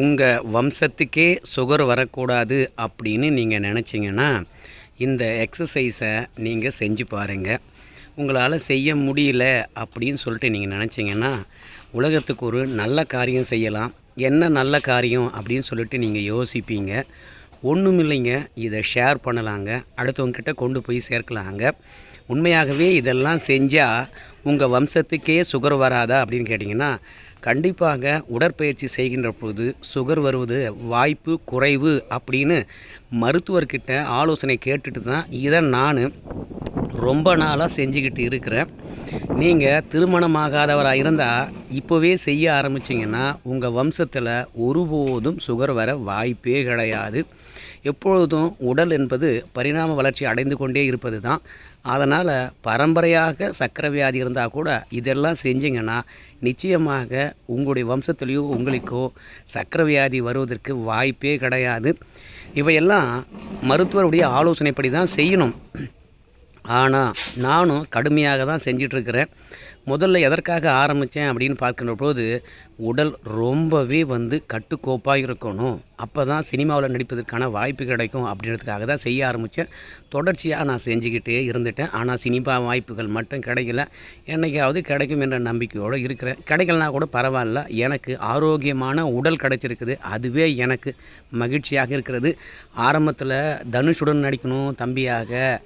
உங்கள் வம்சத்துக்கே சுகர் வரக்கூடாது அப்படின்னு நீங்கள் நினச்சிங்கன்னா இந்த எக்ஸசைஸை நீங்கள் செஞ்சு பாருங்கள் உங்களால் செய்ய முடியல அப்படின்னு சொல்லிட்டு நீங்கள் நினச்சிங்கன்னா உலகத்துக்கு ஒரு நல்ல காரியம் செய்யலாம். என்ன நல்ல காரியம் அப்படின்னு சொல்லிட்டு நீங்கள் யோசிப்பீங்க. ஒன்றும் இல்லைங்க இதை ஷேர் பண்ணலாங்க. அடுத்தவங்கக்கிட்ட கொண்டு போய் சேர்க்கலாங்க. உண்மையாகவே இதெல்லாம் செஞ்சால் உங்கள் வம்சத்துக்கே சுகர் வராதா அப்படின்னு கேட்டிங்கன்னா கண்டிப்பாக உடற்பயிற்சி செய்கின்ற பொழுது சுகர் வருவது வாய்ப்பு குறைவு அப்படின்னு மருத்துவர்கிட்ட ஆலோசனை கேட்டுட்டு தான் இதை நான் ரொம்ப நாளாக செஞ்சுக்கிட்டு இருக்கிறேன். நீங்கள் திருமணமாகாதவராக இருந்தால் இப்போவே செய்ய ஆரம்பிச்சிங்கன்னா உங்கள் வம்சத்தில் ஒருபோதும் சுகர் வர வாய்ப்பே கிடையாது. எப்பொழுதும் உடல் என்பது பரிணாம வளர்ச்சி அடைந்து கொண்டே இருப்பது தான் அதனால் பரம்பரையாக சக்கரை வியாதி இருந்தால் கூட இதெல்லாம் செஞ்சிங்கன்னா நிச்சயமாக உங்களுடைய வம்சத்துலேயோ உங்களுக்கோ சக்கரை வியாதி வருவதற்கு வாய்ப்பே கிடையாது. இவையெல்லாம் மருத்துவருடைய ஆலோசனைப்படி தான் செய்யணும். ஆனால் நானும் கடுமையாக தான் செஞ்சிட்ருக்கிறேன். முதல்ல எதற்காக ஆரம்பித்தேன் அப்படின்னு பார்க்கின்ற போது உடல் ரொம்பவே வந்து கட்டுக்கோப்பாக இருக்கணும். அப்போ தான் சினிமாவில் நடிப்பதற்கான வாய்ப்பு கிடைக்கும் அப்படின்றதுக்காக தான் செய்ய ஆரம்பித்தேன் தொடர்ச்சியாக நான் செஞ்சுக்கிட்டே இருந்துட்டேன். ஆனால் சினிமா வாய்ப்புகள் மட்டும் கிடைக்கல. என்னைக்காவது கிடைக்கும் என்ற நம்பிக்கையோடு இருக்கிறேன். கிடைக்கலனா கூட பரவாயில்ல. எனக்கு ஆரோக்கியமான உடல் கிடைச்சிருக்குது. அதுவே எனக்கு மகிழ்ச்சியாக இருக்கிறது. ஆரம்பத்தில் தனுஷுடன் நடிக்கணும் தம்பியாக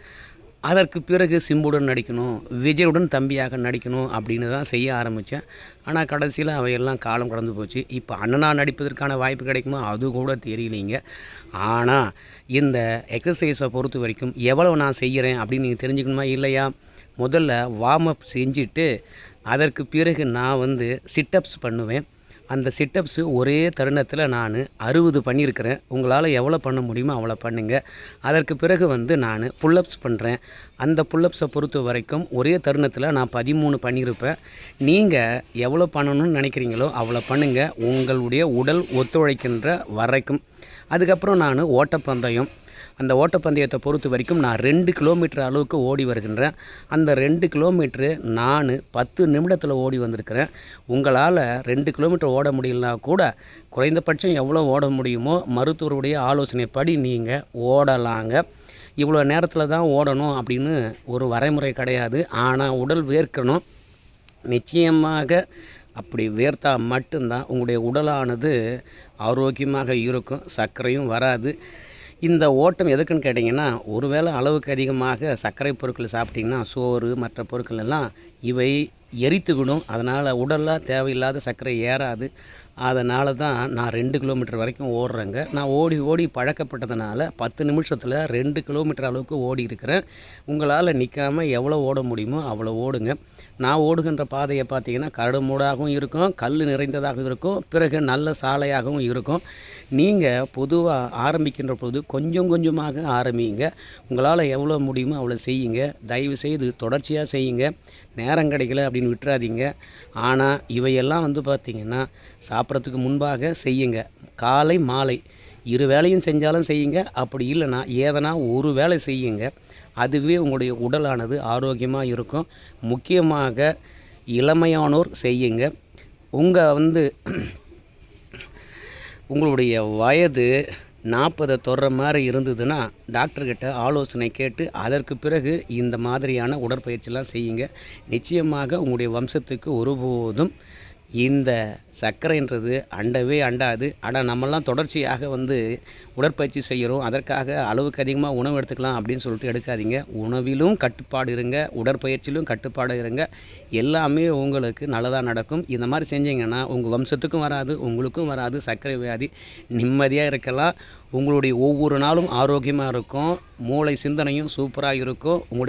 அதற்கு பிறகு சிம்புடன் நடிக்கணும் விஜயுடன் தம்பியாக நடிக்கணும் அப்படின்னு தான் செய்ய ஆரம்பித்தேன். ஆனால் கடைசியில் அவையெல்லாம் காலம் கடந்து போச்சு. இப்போ அண்ணனாக நடிப்பதற்கான வாய்ப்பு கிடைக்குமா? அது கூட தெரியலைங்க. ஆனால் இந்த எக்ஸசைஸை பொறுத்த வரைக்கும் எவ்வளவு நான் செய்கிறேன் அப்படின்னு நீங்கள் தெரிஞ்சுக்கணுமா? இல்லையா? முதல்ல வார்ம் அப் செஞ்சுட்டு அதற்கு பிறகு நான் வந்து சிட்டப்ஸ் பண்ணுவேன். அந்த சிட்டப்ஸு ஒரே தருணத்தில் நான் அறுபது பண்ணியிருக்கிறேன். உங்களால் எவ்வளோ பண்ண முடியுமோ அவ்வளோ பண்ணுங்கள் அதற்கு பிறகு வந்து நான் புல்லப்ஸ் பண்ணுறேன் அந்த புல்லப்ஸை பொறுத்த வரைக்கும் ஒரே தருணத்தில் நான் பதிமூணு பண்ணியிருப்பேன். நீங்கள் எவ்வளோ பண்ணணும்னு நினைக்கிறீங்களோ அவ்வளோ பண்ணுங்கள் உங்களுடைய உடல் ஒத்துழைக்கின்ற வரைக்கும். அதுக்கப்புறம் நான் ஓட்டப்பந்தயம். அந்த ஓட்டப்பந்தயத்தை பொறுத்த வரைக்கும் நான் ரெண்டு கிலோமீட்டர் அளவுக்கு ஓடி வருகின்றேன். அந்த ரெண்டு கிலோமீட்ரு நான் பத்து நிமிடத்தில் ஓடி வந்திருக்கிறேன். உங்களால் ரெண்டு கிலோமீட்டர் ஓட முடியலனா கூட குறைந்தபட்சம் எவ்வளோ ஓட முடியுமோ மருத்துவருடைய ஆலோசனைப்படி நீங்கள் ஓடலாங்க. இவ்வளோ நேரத்தில் தான் ஓடணும் அப்படின்னு ஒரு வரைமுறை கிடையாது. ஆனால் உடல் வேர்க்கணும். நிச்சயமாக அப்படி வேர்த்தால் மட்டும்தான் உங்களுடைய உடலானது ஆரோக்கியமாக இருக்கும். சர்க்கரையும் வராது. இந்த ஓட்டம் எதுக்குன்னு கேட்டிங்கன்னா ஒருவேளை அளவுக்கு அதிகமாக சர்க்கரை பொருட்கள் சாப்பிட்டிங்கன்னா சோறு மற்ற பொருட்கள் எல்லாம் இவை எரித்துவிடும். அதனால் உடலில் தேவையில்லாத சர்க்கரை ஏறாது. அதனால தான் நான் ரெண்டு கிலோமீட்டர் வரைக்கும் ஓடுறேங்க. நான் ஓடி ஓடி பழக்கப்பட்டதுனால பத்து நிமிஷத்தில் ரெண்டு கிலோமீட்டர் அளவுக்கு ஓடி இருக்கிறேன். உங்களால் நிற்காமல் எவ்வளோ ஓட முடியுமோ அவ்வளோ ஓடுங்க. நான் ஓடுகின்ற பாதையை பார்த்தீங்கன்னா கரடுமூடாகவும் இருக்கும் கல் நிறைந்ததாகவும் இருக்கும் பிறகு நல்ல சாலையாகவும் இருக்கும். நீங்கள் பொதுவாக ஆரம்பிக்கின்ற போது கொஞ்சம் கொஞ்சமாக ஆரம்பிங்க. உங்களால் எவ்வளோ முடியுமோ அவ்வளோ செய்யுங்க. தயவு செய்து தொடர்ச்சியாக செய்யுங்க. நேரம் கிடைக்கல அப்படின்னு விட்டுறாதீங்க. ஆனால் இவையெல்லாம் வந்து பார்த்திங்கன்னா சாப் சாப்பிட்றதுக்கு முன்பாக செய்யுங்க. காலை மாலை. இரு வேலையும் செஞ்சாலும் செய்யுங்க. அப்படி இல்லைன்னா ஏதனா ஒரு வேலை செய்யுங்க. அதுவே உங்களுடைய உடலானது ஆரோக்கியமாக இருக்கும். முக்கியமாக இளமையானோர் செய்யுங்க. உங்கள் வந்து உங்களுடைய வயது நாற்பதை தொடுற மாதிரி இருந்ததுன்னா டாக்டர்கிட்ட ஆலோசனை கேட்டு அதற்கு பிறகு இந்த மாதிரியான உடற்பயிற்சிலாம் செய்யுங்க. நிச்சயமாக உங்களுடைய வம்சத்துக்கு ஒருபோதும் இந்த சர்க்கரைன்றது அண்டவே அண்டாது. ஆனால் நம்மெல்லாம் தொடர்ச்சியாக வந்து உடற்பயிற்சி செய்கிறோம். அதற்காக அளவுக்கு அதிகமாக உணவு எடுத்துக்கலாம் அப்படின்னு சொல்லிட்டு எடுக்காதீங்க. உணவிலும் கட்டுப்பாடு இருங்க. உடற்பயிற்சியிலும் கட்டுப்பாடு இருங்க. எல்லாமே உங்களுக்கு நல்லதாக நடக்கும். இந்த மாதிரி செஞ்சீங்கன்னா உங்கள் வம்சத்துக்கும் வராது உங்களுக்கும் வராது சர்க்கரை வியாதி. நிம்மதியாக இருக்கலாம். உங்களுடைய ஒவ்வொரு நாளும் ஆரோக்கியமாக இருக்கும். மூளை சிந்தனையும் சூப்பராக இருக்கும். உங்களுடைய